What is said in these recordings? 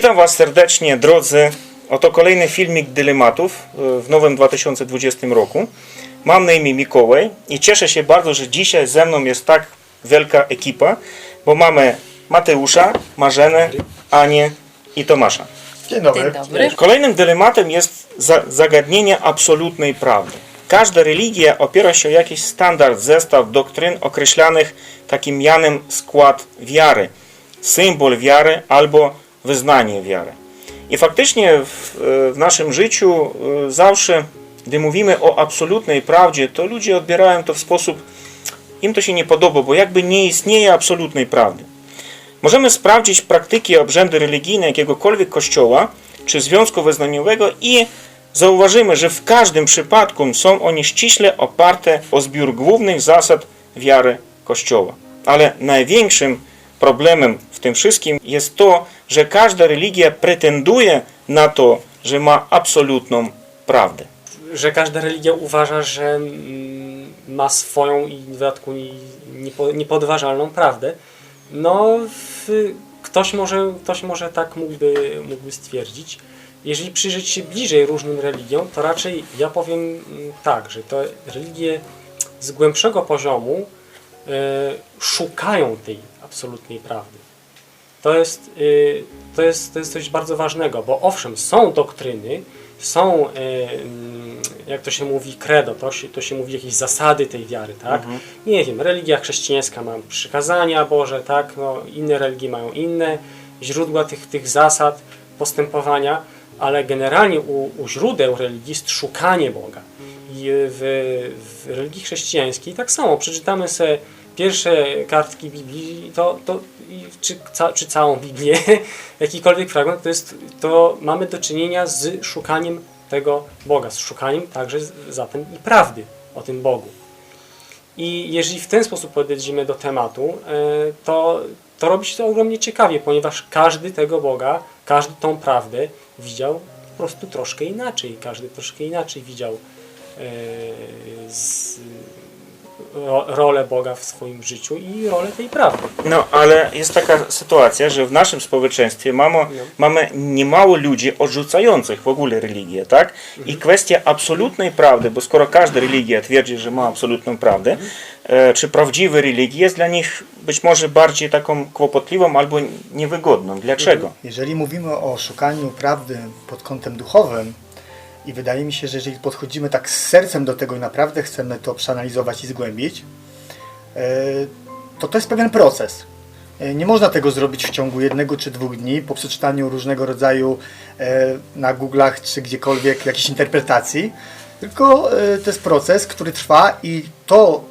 Witam Was serdecznie, drodzy. Oto kolejny filmik dylematów e, w nowym 2020 roku. Mam na imię Mikołaj i cieszę się bardzo, że dzisiaj ze mną jest tak wielka ekipa, bo mamy Mateusza, Marzenę, Anię i Tomasza. Dzień dobry. Dzień dobry. Kolejnym dylematem jest za zagadnienie absolutnej prawdy. Każda religia opiera się o jakiś standard, zestaw doktryn określanych takim mianem skład wiary, symbol wiary albo wyznanie wiary. I faktycznie w, w naszym życiu e, zawsze, gdy mówimy o absolutnej prawdzie, to ludzie odbierają to w sposób, im to się nie podoba, bo jakby nie istnieje absolutnej prawdy. Możemy sprawdzić praktyki, obrzędy religijne jakiegokolwiek kościoła czy związku wyznaniowego i zauważymy, że w każdym przypadku są one ściśle oparte o zbiór głównych zasad wiary kościoła. Ale największym problemem w tym wszystkim jest to, że każda religia pretenduje na to, że ma absolutną prawdę. Że każda religia uważa, że mm, ma swoją i w dodatku niepodważalną prawdę. No, ktoś, może, ktoś może tak mógłby, mógłby stwierdzić. Jeżeli przyjrzeć się bliżej różnym religiom, to raczej ja powiem mm, tak, że to religie z głębszego poziomu e, szukają tej absolutnej prawdy. To jest, y, to, jest, to jest coś bardzo ważnego, bo owszem, są doktryny, są, y, mm, jak to się mówi, credo, to się, to się mówi jakieś zasady tej wiary, tak? Nie wiem, religia chrześcijańska ma przykazania Boże, tak? No, inne religie mają inne źródła tych, tych zasad postępowania, ale generalnie u, u źródeł religii jest szukanie Boga. I w, w religii chrześcijańskiej tak samo, przeczytamy sobie pierwsze kartki Biblii, to, to czy, ca, czy całą Biblię, jakikolwiek fragment, to, jest, to mamy do czynienia z szukaniem tego Boga, z szukaniem także zatem i prawdy o tym Bogu. I jeżeli w ten sposób podejdziemy do tematu, e, to, to robi się to ogromnie ciekawie, ponieważ każdy tego Boga, każdy tą prawdę widział po prostu troszkę inaczej. Każdy troszkę inaczej widział e, z, ro, rolę Boga w swoim życiu i rolę tej prawdy. No, ale jest taka sytuacja, że w naszym społeczeństwie mamy, mamy niemało ludzi odrzucających w ogóle religię, tak? I kwestia absolutnej prawdy, bo skoro każda religia twierdzi, że ma absolutną prawdę, e, czy prawdziwe religie jest dla nich być może bardziej taką kłopotliwą albo niewygodną. Dlaczego? Jeżeli mówimy o szukaniu prawdy pod kątem duchowym, i wydaje mi się, że jeżeli podchodzimy tak z sercem do tego i naprawdę chcemy to przeanalizować i zgłębić, e, to to jest pewien proces. E, Nie można tego zrobić w ciągu jednego czy dwóch dni po przeczytaniu różnego rodzaju e, na Google'ach czy gdziekolwiek jakichś interpretacji, tylko to jest proces, który trwa i to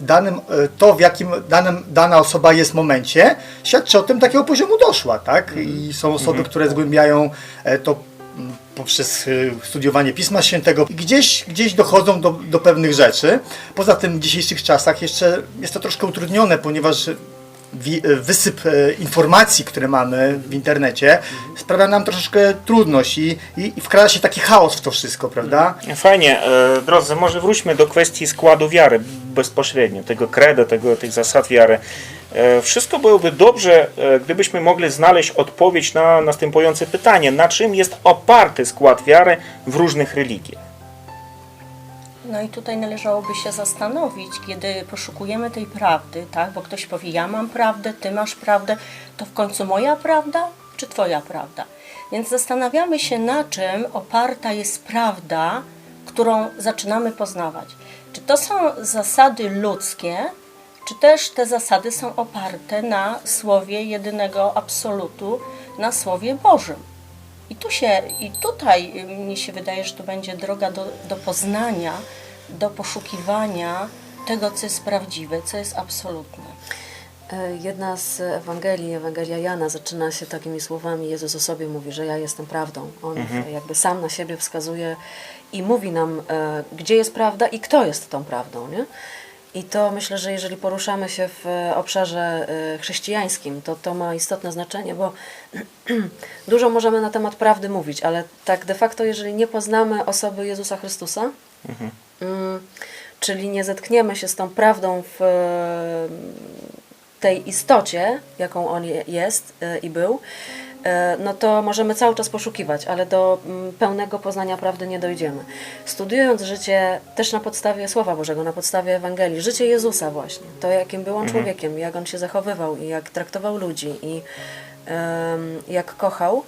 w danym, to w jakim danym, dana osoba jest w momencie, świadczy o tym, do jakiego poziomu doszła, tak? I są osoby, które zgłębiają to poprzez e, studiowanie Pisma Świętego gdzieś, gdzieś dochodzą do, do pewnych rzeczy. Poza tym w dzisiejszych czasach jeszcze jest to troszkę utrudnione, ponieważ e, wysyp e, informacji, które mamy w internecie sprawia nam troszeczkę trudność i, i, i wkrada się taki chaos w to wszystko, prawda? Fajnie, e, drodzy, może wróćmy do kwestii składu wiary bezpośrednio, tego credo, tego, tych zasad wiary. E, Wszystko byłoby dobrze, e, gdybyśmy mogli znaleźć odpowiedź na następujące pytanie. Na czym jest oparty skład wiary w różnych religiach? No i tutaj należałoby się zastanowić, kiedy poszukujemy tej prawdy, tak? Bo ktoś powie, ja mam prawdę, ty masz prawdę, to w końcu moja prawda, czy twoja prawda? Więc zastanawiamy się, na czym oparta jest prawda, którą zaczynamy poznawać. Czy to są zasady ludzkie, czy też te zasady są oparte na słowie jedynego absolutu, na słowie Bożym? I tu się, i tutaj y, mnie się wydaje, że to będzie droga do, do poznania, do poszukiwania tego, co jest prawdziwe, co jest absolutne. E, Jedna z Ewangelii, Ewangelia Jana, zaczyna się takimi słowami: Jezus o sobie mówi, że ja jestem prawdą. On jakby sam na siebie wskazuje i mówi nam, e, gdzie jest prawda i kto jest tą prawdą. Nie? I to myślę, że jeżeli poruszamy się w e, obszarze e, chrześcijańskim, to to ma istotne znaczenie, bo dużo możemy na temat prawdy mówić, ale tak de facto, jeżeli nie poznamy osoby Jezusa Chrystusa, mm, czyli nie zetkniemy się z tą prawdą w e, tej istocie, jaką on je- jest i był, no to możemy cały czas poszukiwać, ale do mm, pełnego poznania prawdy nie dojdziemy. Studiując życie też na podstawie Słowa Bożego, na podstawie Ewangelii, życie Jezusa właśnie, to jakim był on człowiekiem, jak on się zachowywał i jak traktował ludzi i jak kochał,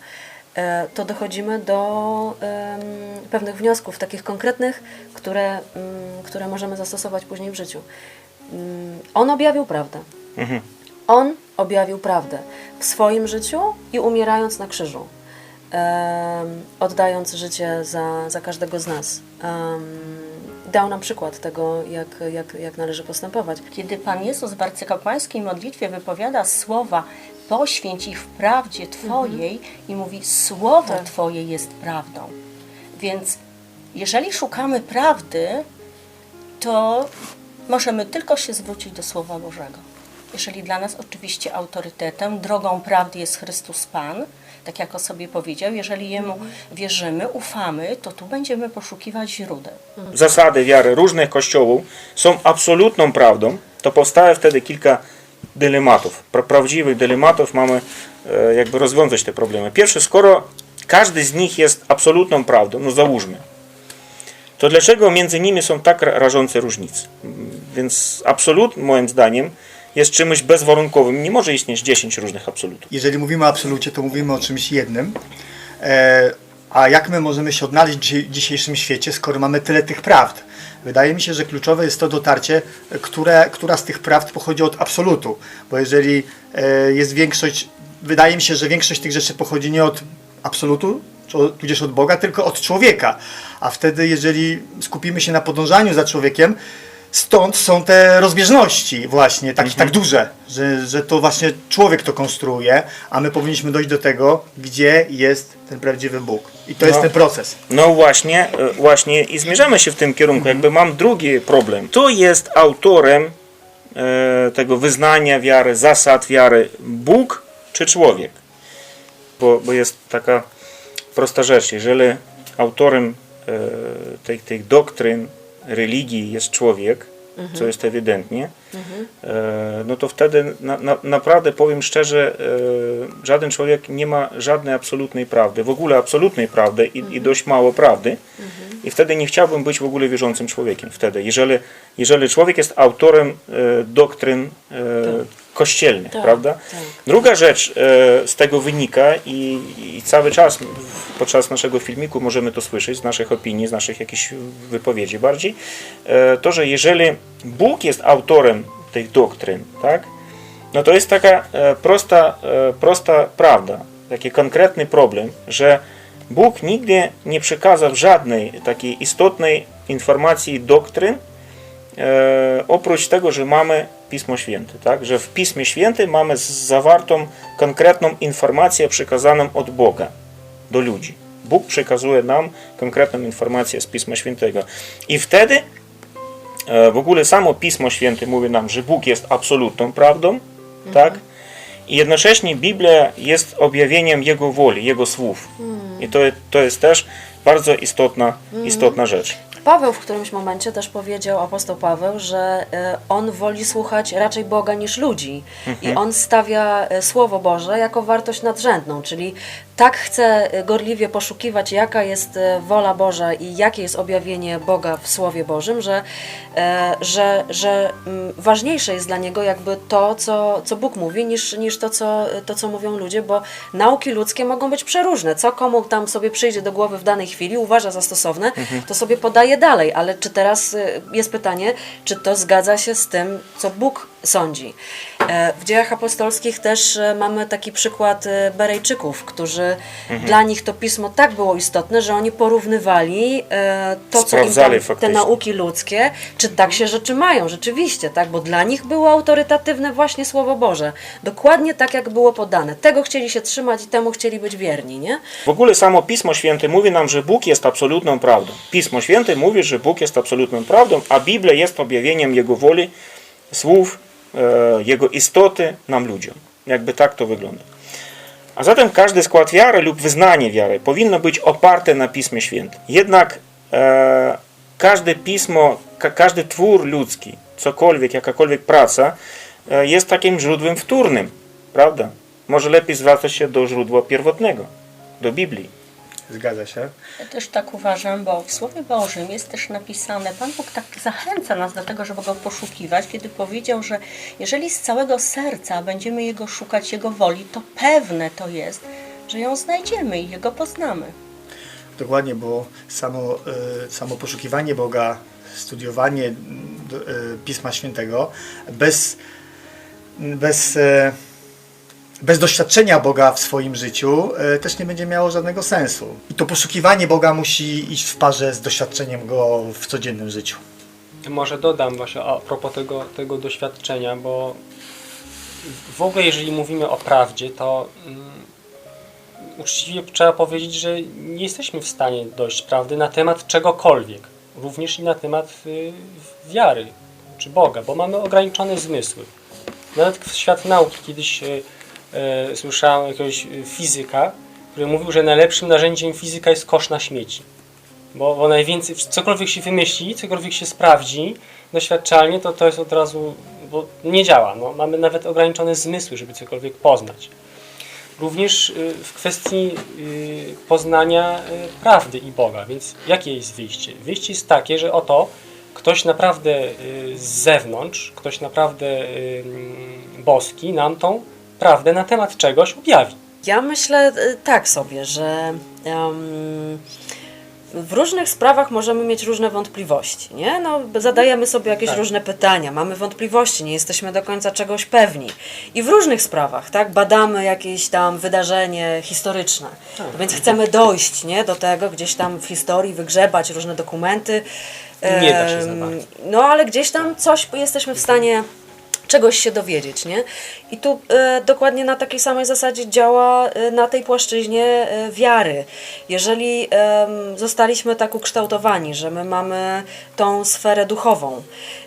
e, to dochodzimy do pewnych wniosków, takich konkretnych, które, mm, które możemy zastosować później w życiu. Mm, On objawił prawdę. Mhm. On objawił prawdę w swoim życiu i umierając na krzyżu, em, oddając życie za, za każdego z nas. Em, dał nam przykład tego, jak, jak, jak należy postępować. Kiedy Pan Jezus w arcykapłańskiej modlitwie wypowiada słowa poświęć ich w prawdzie Twojej i mówi słowo Tak. Twoje jest prawdą. Więc jeżeli szukamy prawdy, to możemy tylko się zwrócić do Słowa Bożego. Jeżeli dla nas oczywiście autorytetem, drogą prawdy jest Chrystus Pan, tak jak o sobie powiedział, jeżeli Jemu wierzymy, ufamy, to tu będziemy poszukiwać źródeł. Zasady wiary różnych kościołów są absolutną prawdą, to powstaje wtedy kilka dylematów. Pra- Prawdziwych dylematów mamy e, jakby rozwiązać te problemy. Pierwszy, skoro każdy z nich jest absolutną prawdą, no załóżmy, to dlaczego między nimi są tak ra- rażące różnice? Mm, Więc absolut, moim zdaniem, jest czymś bezwarunkowym. Nie może istnieć 10 różnych absolutów. Jeżeli mówimy o absolucie, to mówimy o czymś jednym. E, a jak my możemy się odnaleźć w dzi- dzisiejszym świecie, skoro mamy tyle tych prawd? Wydaje mi się, że kluczowe jest to dotarcie, które, która z tych prawd pochodzi od absolutu. Bo jeżeli e, jest większość, wydaje mi się, że większość tych rzeczy pochodzi nie od absolutu, tudzież od Boga, tylko od człowieka. A wtedy, jeżeli skupimy się na podążaniu za człowiekiem, stąd są te rozbieżności właśnie, tak, tak duże, że, że to właśnie człowiek to konstruuje, a my powinniśmy dojść do tego, gdzie jest ten prawdziwy Bóg. I to jest No. ten proces. No właśnie, e, właśnie i zmierzamy się w tym kierunku. Jakby mam drugi problem. Kto jest autorem e, tego wyznania wiary, zasad wiary? Bóg czy człowiek? Bo, bo jest taka prosta rzecz. Jeżeli autorem e, tych, tych doktryn, religii jest człowiek, co jest ewidentnie, e, no to wtedy na, na, naprawdę powiem szczerze, e, żaden człowiek nie ma żadnej absolutnej prawdy, w ogóle absolutnej prawdy i, i dość mało prawdy. I wtedy nie chciałbym być w ogóle wierzącym człowiekiem. Wtedy, jeżeli, jeżeli człowiek jest autorem e, doktryn e, kościelnych, Tak, prawda? tak. Druga rzecz e, z tego wynika i, i cały czas podczas naszego filmiku możemy to słyszeć, z naszych opinii, z naszych jakichś wypowiedzi bardziej, e, to, że jeżeli Bóg jest autorem tych doktryn, tak, no to jest taka e, prosta, e, prosta prawda, taki konkretny problem, że Bóg nigdy nie przekazał żadnej takiej istotnej informacji i doktryn, oprócz tego, że mamy Pismo Święte, tak? że w Pismie Świętym mamy zawartą konkretną informację przekazaną od Boga do ludzi. Bóg przekazuje nam konkretną informację z Pisma Świętego. I wtedy e, w ogóle samo Pismo Święte mówi nam, że Bóg jest absolutną prawdą, tak? I jednocześnie Biblia jest objawieniem Jego woli, Jego słów. I to, to jest też bardzo istotna, istotna rzecz. Paweł w którymś momencie też powiedział, apostoł Paweł, że e, on woli słuchać raczej Boga niż ludzi. I on stawia e, Słowo Boże jako wartość nadrzędną, czyli tak chce e, gorliwie poszukiwać, jaka jest e, wola Boża i jakie jest objawienie Boga w Słowie Bożym, że, e, że, że mm, ważniejsze jest dla niego jakby to, co, co Bóg mówi, niż, niż to, co, to, co mówią ludzie, bo nauki ludzkie mogą być przeróżne. Co komu tam sobie przyjdzie do głowy w danej chwili, uważa za stosowne, to sobie podaje dalej. Ale czy teraz y, jest pytanie, czy to zgadza się z tym, co Bóg sądzi? E, W dziejach apostolskich też e, mamy taki przykład e, Berejczyków, którzy dla nich to pismo tak było istotne, że oni porównywali to, co im Sprawdzali tam, te nauki ludzkie, czy tak się rzeczy mają rzeczywiście, tak? Bo dla nich było autorytatywne właśnie Słowo Boże. Dokładnie tak, jak było podane. Tego chcieli się trzymać i temu chcieli być wierni, nie? W ogóle samo Pismo Święte mówi nam, że Bóg jest absolutną prawdą. Pismo Święte mówi, że Bóg jest absolutną prawdą, a Biblia jest objawieniem Jego woli, słów, Jego istoty nam ludziom. Jakby tak to wygląda. A zatem każdy skład wiary lub wyznanie wiary powinno być oparte na Pismie Świętym. Jednak e, każde pismo, ka, każdy twór ludzki, cokolwiek, jakakolwiek praca, e, jest takim źródłem wtórnym, prawda? może lepiej zwracać się do źródła pierwotnego, do Biblii. Zgadza się. Ja też tak uważam, bo w Słowie Bożym jest też napisane, Pan Bóg tak zachęca nas do tego, żeby Go poszukiwać, kiedy powiedział, że jeżeli z całego serca będziemy Jego szukać, Jego woli, to pewne to jest, że ją znajdziemy i Jego poznamy. Dokładnie, bo samo, e, samo poszukiwanie Boga, studiowanie e, Pisma Świętego bez, bez, e, bez doświadczenia Boga w swoim życiu e, też nie będzie miało żadnego sensu. I to poszukiwanie Boga musi iść w parze z doświadczeniem Go w codziennym życiu. Może dodam właśnie a propos tego, tego doświadczenia, bo w ogóle jeżeli mówimy o prawdzie, to mm, uczciwie trzeba powiedzieć, że nie jesteśmy w stanie dojść prawdy na temat czegokolwiek, również i na temat y, wiary czy Boga, bo mamy ograniczone zmysły. Nawet świat nauki kiedyś y, słyszałem jakiegoś y, fizyka, który mówił, że najlepszym narzędziem fizyka jest kosz na śmieci. Bo, bo najwięcej, cokolwiek się wymyśli, cokolwiek się sprawdzi doświadczalnie, to to jest od razu, bo nie działa. No, mamy nawet ograniczone zmysły, żeby cokolwiek poznać. Również y, w kwestii poznania prawdy i Boga. Więc jakie jest wyjście? Wyjście jest takie, że oto ktoś naprawdę z zewnątrz, ktoś naprawdę boski nam tą prawdę na temat czegoś objawi. Ja myślę y, tak sobie, że em, w różnych sprawach możemy mieć różne wątpliwości, nie? No, zadajemy sobie jakieś Tak. różne pytania, mamy wątpliwości, nie jesteśmy do końca czegoś pewni. I w różnych sprawach, tak? Badamy jakieś tam wydarzenie historyczne, więc chcemy dojść, nie? Do tego, gdzieś tam w historii wygrzebać różne dokumenty. Nie da się za bardzo. No, ale gdzieś tam coś jesteśmy w stanie czegoś się dowiedzieć, nie? I tu e, dokładnie na takiej samej zasadzie działa e, na tej płaszczyźnie e, wiary. Jeżeli em, zostaliśmy tak ukształtowani, że my mamy tą sferę duchową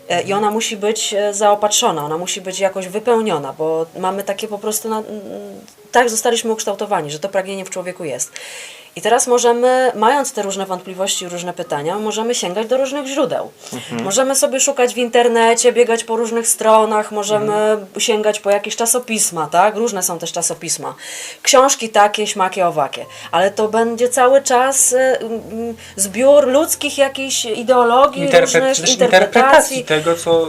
e, i ona musi być e, zaopatrzona, ona musi być jakoś wypełniona, bo mamy takie po prostu, na, tak zostaliśmy ukształtowani, że to pragnienie w człowieku jest. I teraz możemy, mając te różne wątpliwości różne pytania, możemy sięgać do różnych źródeł. Możemy sobie szukać w internecie, biegać po różnych stronach, możemy sięgać po jakieś czasopisma, tak? Różne są też czasopisma. Książki takie, śmakie, owakie. Ale to będzie cały czas y, mm, zbiór ludzkich jakichś ideologii, Interpre- różnych interpretacji tego, co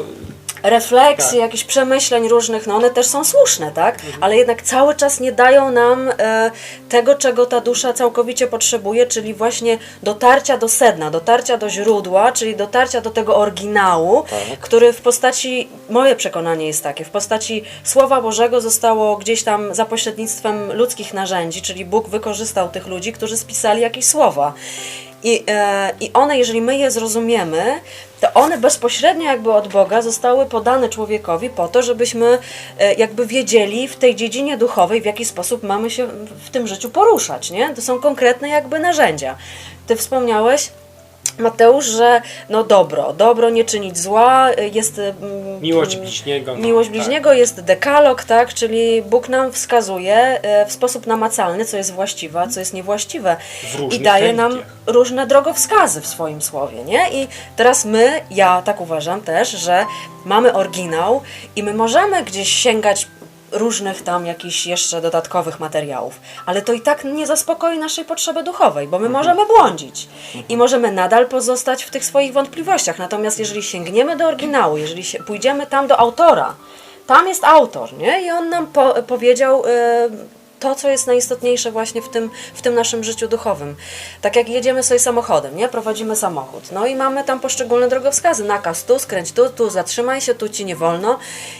refleksji, Tak. jakichś przemyśleń różnych, no one też są słuszne, tak? Ale jednak cały czas nie dają nam e, tego, czego ta dusza całkowicie potrzebuje, czyli właśnie dotarcia do sedna, dotarcia do źródła, czyli dotarcia do tego oryginału, który w postaci, moje przekonanie jest takie, w postaci Słowa Bożego zostało gdzieś tam za pośrednictwem ludzkich narzędzi, czyli Bóg wykorzystał tych ludzi, którzy spisali jakieś słowa. I, e, I one, jeżeli my je zrozumiemy, to one bezpośrednio jakby od Boga zostały podane człowiekowi po to, żebyśmy e, jakby wiedzieli w tej dziedzinie duchowej, w jaki sposób mamy się w- tym życiu poruszać, nie? To są konkretne jakby narzędzia. Ty wspomniałeś, Mateusz, że no dobro, dobro nie czynić zła, e, jest... mm, miłość bliźniego. no, Miłość tak. bliźniego jest dekalog, tak? Czyli Bóg nam wskazuje e, w sposób namacalny, co jest właściwe, a co jest niewłaściwe. I daje nam różne drogowskazy w swoim słowie, nie? I teraz my, ja tak uważam też, że mamy oryginał i my możemy gdzieś sięgać różnych tam jakichś jeszcze dodatkowych materiałów, ale to i tak nie zaspokoi naszej potrzeby duchowej, bo my możemy błądzić i możemy nadal pozostać w tych swoich wątpliwościach. Natomiast jeżeli sięgniemy do oryginału, jeżeli się, pójdziemy tam do autora, tam jest autor, nie? I on nam po, powiedział e, to, co jest najistotniejsze właśnie w tym, w tym naszym życiu duchowym. Tak jak jedziemy sobie samochodem, nie? Prowadzimy samochód. No i mamy tam poszczególne drogowskazy. Nakaz tu, skręć tu, tu zatrzymaj się, tu ci nie wolno.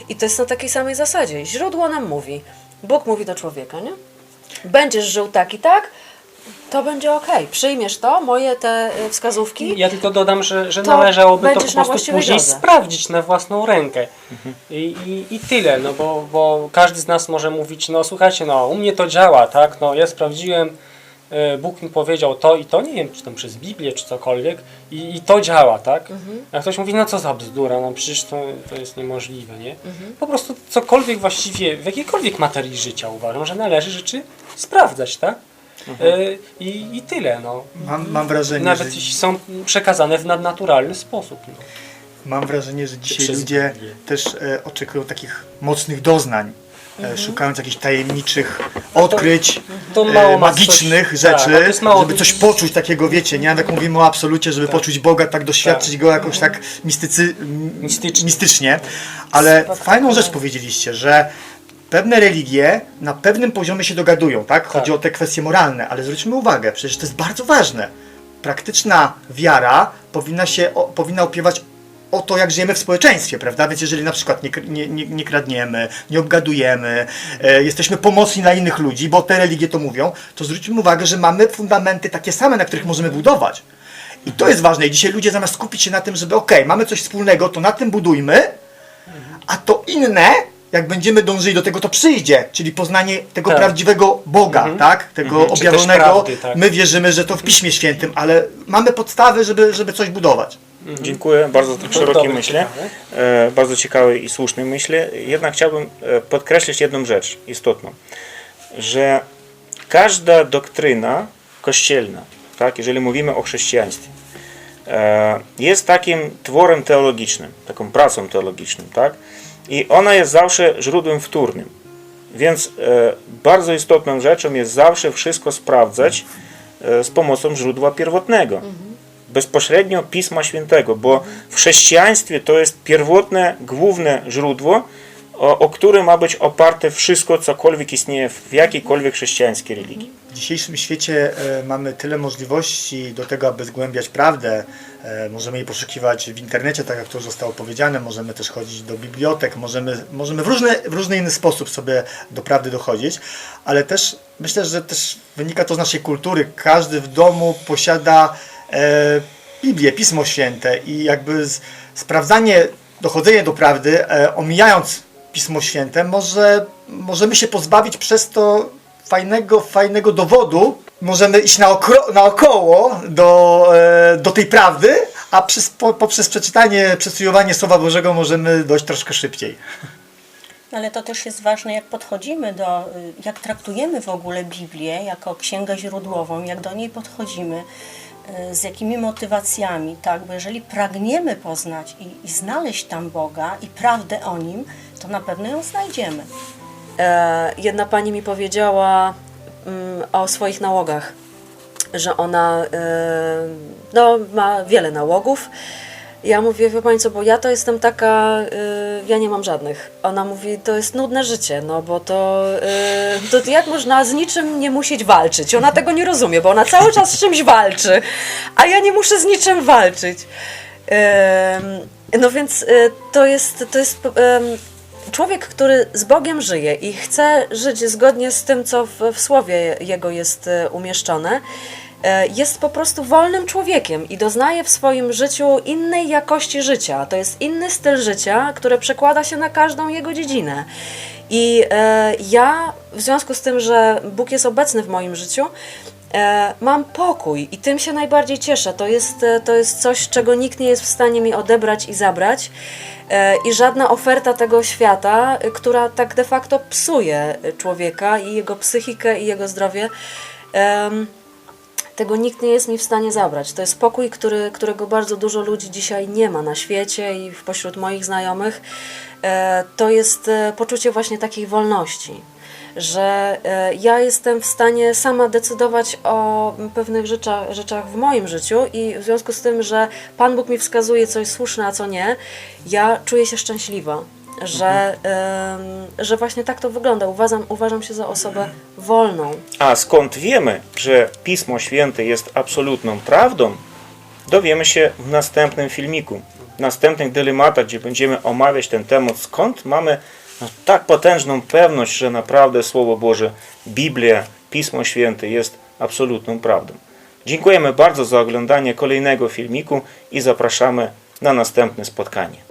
I to jest na takiej samej zasadzie. Źródło nam mówi. Bóg mówi do człowieka, nie? Będziesz żył tak i tak, to będzie ok. Przyjmiesz to, moje te y, wskazówki. Ja tylko dodam, że, że To należałoby to po prostu później drodze. sprawdzić na własną rękę. I, i, I tyle, no bo, bo każdy z nas może mówić, no słuchajcie, no u mnie to działa, tak, no ja sprawdziłem, e, Bóg mi powiedział to i to, nie wiem, czy tam przez Biblię, czy cokolwiek i, i to działa, tak. Mhm. A ktoś mówi, no co za bzdura, no przecież to, to jest niemożliwe, nie. Mhm. Po prostu cokolwiek właściwie, w jakiejkolwiek materii życia uważam, że należy rzeczy sprawdzać, tak. Mhm. E, i, I tyle, no. Mam, mam wrażenie, Nawet że, jeśli są przekazane w nadnaturalny sposób. No. mam wrażenie, że dzisiaj przez ludzie też e, oczekują takich mocnych doznań. e, szukając jakichś tajemniczych odkryć, to mało e, ma magicznych coś- tak, a rzeczy, to jest mało- żeby coś poczuć takiego, wiecie, nie? Jak mówimy o absolucie, żeby poczuć Boga, tak doświadczyć Go jakoś tak mistycy, m- Mistycznie. mistycznie. Ale fajną rzecz powiedzieliście, że pewne religie na pewnym poziomie się dogadują, tak? Chodzi Tak. o te kwestie moralne, ale zwróćmy uwagę, przecież to jest bardzo ważne. Praktyczna wiara powinna się, o, powinna opiewać o to, jak żyjemy w społeczeństwie, prawda? Więc jeżeli na przykład nie, nie, nie, nie kradniemy, nie obgadujemy, e, jesteśmy pomocni dla innych ludzi, bo te religie to mówią, to zwróćmy uwagę, że mamy fundamenty takie same, na których możemy budować. I to jest ważne. I dzisiaj ludzie zamiast skupić się na tym, żeby okej, mamy coś wspólnego, to na tym budujmy, a to inne, jak będziemy dążyli do tego, to przyjdzie, czyli poznanie tego Tak. prawdziwego Boga, tak? Tego Mhm. Objawionego. prawdy, tak. My wierzymy, że to w Piśmie Świętym, ale mamy podstawy, żeby, żeby coś budować. Dziękuję, bardzo szerokie myśli, ciekawe. e, bardzo ciekawe i słuszne myśli. Jednak chciałbym e, podkreślić jedną rzecz istotną, że każda doktryna kościelna, tak, jeżeli mówimy o chrześcijaństwie, e, jest takim tworem teologicznym, taką pracą teologiczną, tak? I ona jest zawsze źródłem wtórnym. Więc e, bardzo istotną rzeczą jest zawsze wszystko sprawdzać e, z pomocą źródła pierwotnego. Bezpośrednio Pisma Świętego, bo w chrześcijaństwie to jest pierwotne, główne źródło, o, o które ma być oparte wszystko, cokolwiek istnieje w jakiejkolwiek chrześcijańskiej religii. W dzisiejszym świecie e, mamy tyle możliwości do tego, aby zgłębiać prawdę. E, możemy jej poszukiwać w internecie, tak jak to już zostało powiedziane, możemy też chodzić do bibliotek, możemy, możemy w, różny, w różny inny sposób sobie do prawdy dochodzić, ale też myślę, że też wynika to z naszej kultury. Każdy w domu posiada e, Biblię, Pismo Święte i jakby z, sprawdzanie, dochodzenie do prawdy, e, omijając Pismo Święte, może możemy się pozbawić przez to fajnego, fajnego dowodu. Możemy iść naokro, naokoło do, e, do tej prawdy, a przez, po, poprzez przeczytanie, przestudiowanie Słowa Bożego możemy dojść troszkę szybciej. Ale to też jest ważne, jak podchodzimy do, y, jak traktujemy w ogóle Biblię jako księgę źródłową, jak do niej podchodzimy, y, z jakimi motywacjami, tak? Bo jeżeli pragniemy poznać i, i znaleźć tam Boga i prawdę o Nim, to na pewno ją znajdziemy. E, jedna pani mi powiedziała mm, o swoich nałogach, że ona e, no, ma wiele nałogów. Ja mówię, wie pani co, bo ja to jestem taka, e, ja nie mam żadnych. Ona mówi, to jest nudne życie, no bo to, e, to jak można z niczym nie musieć walczyć? Ona tego nie rozumie, bo ona cały czas z czymś walczy, a ja nie muszę z niczym walczyć. Em, No więc e, to jest, to jest em, człowiek, który z Bogiem żyje i chce żyć zgodnie z tym, co w, w słowie Jego jest e, umieszczone, e, jest po prostu wolnym człowiekiem i doznaje w swoim życiu innej jakości życia. To jest inny styl życia, który przekłada się na każdą jego dziedzinę. I e, ja, w związku z tym, że Bóg jest obecny w moim życiu, mam pokój i tym się najbardziej cieszę. To jest, e, to jest coś, czego nikt nie jest w stanie mi odebrać i zabrać. E, I żadna oferta tego świata, e, która tak de facto psuje człowieka i jego psychikę i jego zdrowie, tego nikt nie jest mi w stanie zabrać. To jest pokój, który, którego bardzo dużo ludzi dzisiaj nie ma na świecie i pośród moich znajomych. E, To jest e, poczucie właśnie takiej wolności, że e, ja jestem w stanie sama decydować o pewnych rzeczach, rzeczach w moim życiu i w związku z tym, że Pan Bóg mi wskazuje, co jest słuszne, a co nie, ja czuję się szczęśliwa. Że, em, że właśnie tak to wygląda. Uważam, uważam się za osobę wolną. A skąd wiemy, że Pismo Święte jest absolutną prawdą, dowiemy się w następnym filmiku, w następnych dylematach, gdzie będziemy omawiać ten temat, skąd mamy tak potężną pewność, że naprawdę Słowo Boże, Biblia, Pismo Święte jest absolutną prawdą. Dziękujemy bardzo za oglądanie kolejnego filmiku i zapraszamy na następne spotkanie.